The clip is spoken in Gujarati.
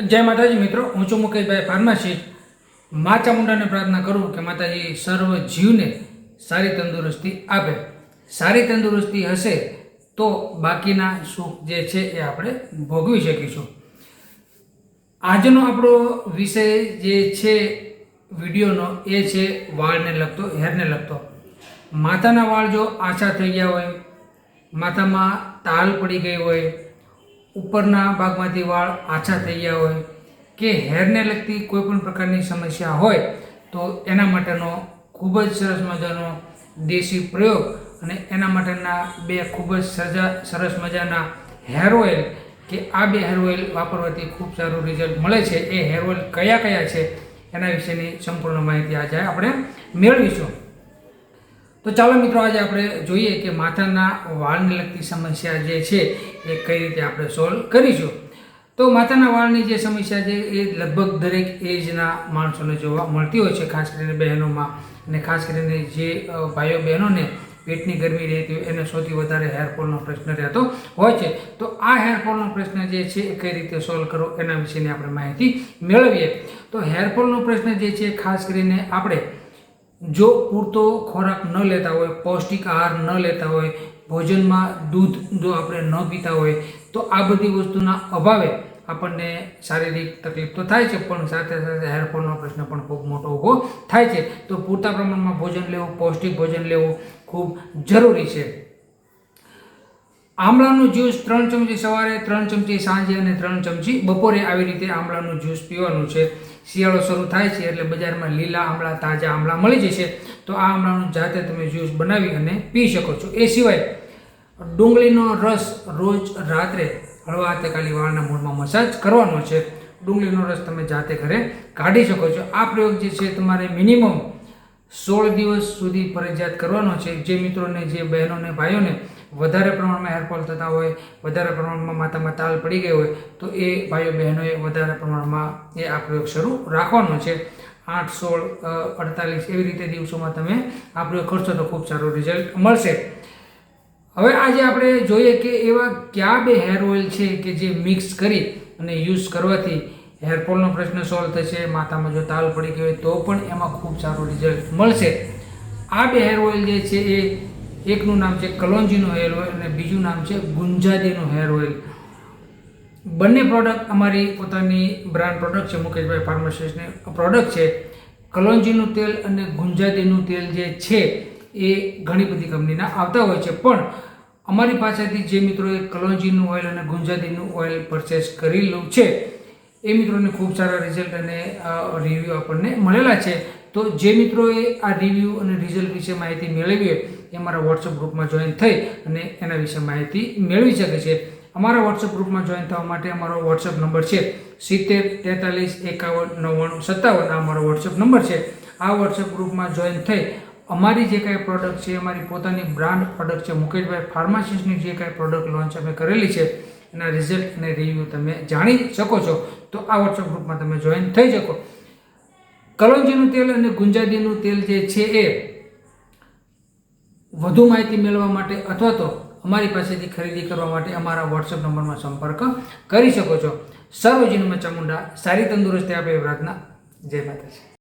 જય માતાજી મિત્રો, હું છું મુકેશભાઈ ફાર્માસી. મા ચામુંડાને પ્રાર્થના કરું કે માતાજી સર્વ જીવને સારી તંદુરસ્તી આપે. સારી તંદુરસ્તી હશે તો બાકીના સુખ જે છે એ આપણે ભોગવી શકીશું. આજનો આપણો વિષય જે છે, વિડીયોનો એ છે વાળને લગતો, હેરને લગતો. માથાના વાળ જો આછા થઈ ગયા હોય, માથામાં તાલ પડી ગઈ હોય ઉપરના ભાગમાંથી વાળ આછા થઈ ગયા હોય કે હેરને લગતી કોઈ પણ પ્રકારની સમસ્યા હોય તો એના માટેનો ખૂબ જ સરસ મજાનો દેશી પ્રયોગ અને એના માટેના બે ખૂબ જ સજા સરસ મજાના હેર ઓઇલ કે આ બે હેર ઓઇલ વાપરવાથી ખૂબ સારું રિઝલ્ટ મળે છે. એ હેર ઓઇલ કયા કયા છે એના વિશેની સંપૂર્ણ માહિતી આજે આપણે મેળવીશું. તો ચાલો મિત્રો, આજે આપણે જોઈએ કે માથાના વાળને લગતી સમસ્યા જે છે, એ કઈ રીતે આપણે સોલ્વ કરીશું. તો માથાના વાળની જે સમસ્યા છે, એ લગભગ દરેક એજના માણસોને જોવા મળતી હોય છે, ખાસ કરીને બહેનોમાં. અને ખાસ કરીને જે ભાઈઓ બહેનોને પેટની ગરમી રહેતી હોય, એને સૌથી વધારે હેરફોલનો પ્રશ્ન રહેતો હોય છે. તો આ હેરફોલનો પ્રશ્ન જે છે, એ કઈ રીતે સોલ્વ કરવો એના વિશેની આપણે માહિતી મેળવીએ. તો હેરફોલનો પ્રશ્ન જે છે, ખાસ કરીને આપણે જો પૂરતો ખોરાક ન લેતા હોય, પૌષ્ટિક આહાર ન લેતા હોય, ભોજનમાં દૂધ જો આપણે ન પીતા હોય, તો આ બધી વસ્તુના અભાવે આપણને શારીરિક તકલીફ તો થાય છે, પણ સાથે સાથે હેરફોલનો પ્રશ્ન પણ ખૂબ મોટો ઊભો થાય છે. તો પૂરતા પ્રમાણમાં ભોજન લેવું, પૌષ્ટિક ભોજન લેવું ખૂબ જરૂરી છે. આમળાનું જ્યુસ ત્રણ ચમચી સવારે, ત્રણ ચમચી સાંજે અને ત્રણ ચમચી બપોરે આવી રીતે આમળાનું જ્યુસ પીવાનું છે. શિયાળો શરૂ થાય છે એટલે બજારમાં લીલા આમળા, તાજા આમળા મળી જશે. તો આ આમળાનું જાતે તમે જ્યુસ બનાવી અને પી શકો છો. એ સિવાય ડુંગળીનો રસ રોજ રાત્રે હળવા હાથે કાલી વાળના મૂળમાં મસાજ કરવાનો છે. ડુંગળીનો રસ તમે જાતે ઘરે કાઢી શકો છો. આ પ્રયોગ જે છે તમારે મિનિમમ સોળ દિવસ સુધી ફરજિયાત કરવાનો છે. જે મિત્રોને, જે બહેનોને, ભાઈઓને વધારે પ્રમાણમાં હેરફોલ થતા હોય, વધારે પ્રમાણમાં માથામાં તાલ પડી ગઈ હોય, તો એ ભાઈઓ બહેનોએ વધારે પ્રમાણમાં એ આ પ્રયોગ શરૂ રાખવાનો છે. આઠ, સોળ અડતાલીસ એવી રીતે દિવસોમાં તમે આ પ્રયોગ કરશો તો ખૂબ સારું રિઝલ્ટ મળશે. હવે આજે આપણે જોઈએ કે એવા કયા બે હેર ઓઇલ છે કે જે મિક્સ કરી અને યુઝ કરવાથી હેરફોલનો પ્રશ્ન સોલ્વ થશે, માથામાં જો તાલ પડી ગયો હોય તો પણ એમાં ખૂબ સારું રિઝલ્ટ મળશે. આ બે હેર ઓઇલ જે છે એ એકનું નામ છે કલોન્જીનું હેર ઓઇલ અને બીજું નામ છે ગુંજાદીનું હેર ઓઇલ. બંને પ્રોડક્ટ અમારી પોતાની બ્રાન્ડ પ્રોડક્ટ છે, મુકેશભાઈ ફાર્માસિસ્ટની પ્રોડક્ટ છે, કલોન્જીનું તેલ અને ગુંજાદીનું તેલ જે છે, એ ઘણી બધી કંપનીના આવતા હોય છે. પણ અમારી પાસેથી જે મિત્રોએ કલોન્જીનું ઓઇલ અને ગુંજાદીનું ઓઇલ પરચેસ કરેલું છે, એ મિત્રોને ખૂબ સારા રિઝલ્ટ અને રિવ્યૂ આપણને મળેલા છે. તો જે મિત્રોએ આ રિવ્યૂ અને રિઝલ્ટ વિશે માહિતી મેળવી હોય, એ અમારા વોટ્સઅપ ગ્રુપમાં જોઈન થઈ અને એના વિશે માહિતી મેળવી શકે છે. અમારા વોટ્સઅપ ગ્રુપમાં જોઈન થવા માટે અમારો વોટ્સઅપ નંબર છે સિત્તેર, તેતાલીસ, એકાવન, નવ્વાણું, સત્તાવન, આ અમારો વોટ્સઅપ નંબર છે. આ વોટ્સઅપ ગ્રુપમાં જોઈન થઈ અમારી જે કાંઈ પ્રોડક્ટ છે, અમારી પોતાની બ્રાન્ડ પ્રોડક્ટ છે, મુકેશભાઈ ફાર્માસિસ્ટની જે કાંઈ પ્રોડક્ટ લોન્ચ અમે કરેલી છે, એના રિઝલ્ટ અને રિવ્યૂ તમે જાણી શકો છો. તો આ વોટ્સઅપ ગ્રુપમાં તમે જોઈન થઈ શકો. કલોંજીનું તેલ અને ગુંજાદીનું તેલ જે છે એ વધુ માહિતી મેળવવા માટે અથવા તો અમારી પાસેથી ખરીદી કરવા માટે અમારા વોટ્સઅપ નંબરમાં સંપર્ક કરી શકો છો. સર્વજીનમાં ચામુંડા સારી તંદુરસ્તી આપે પ્રાર્થના. જય માતાજી.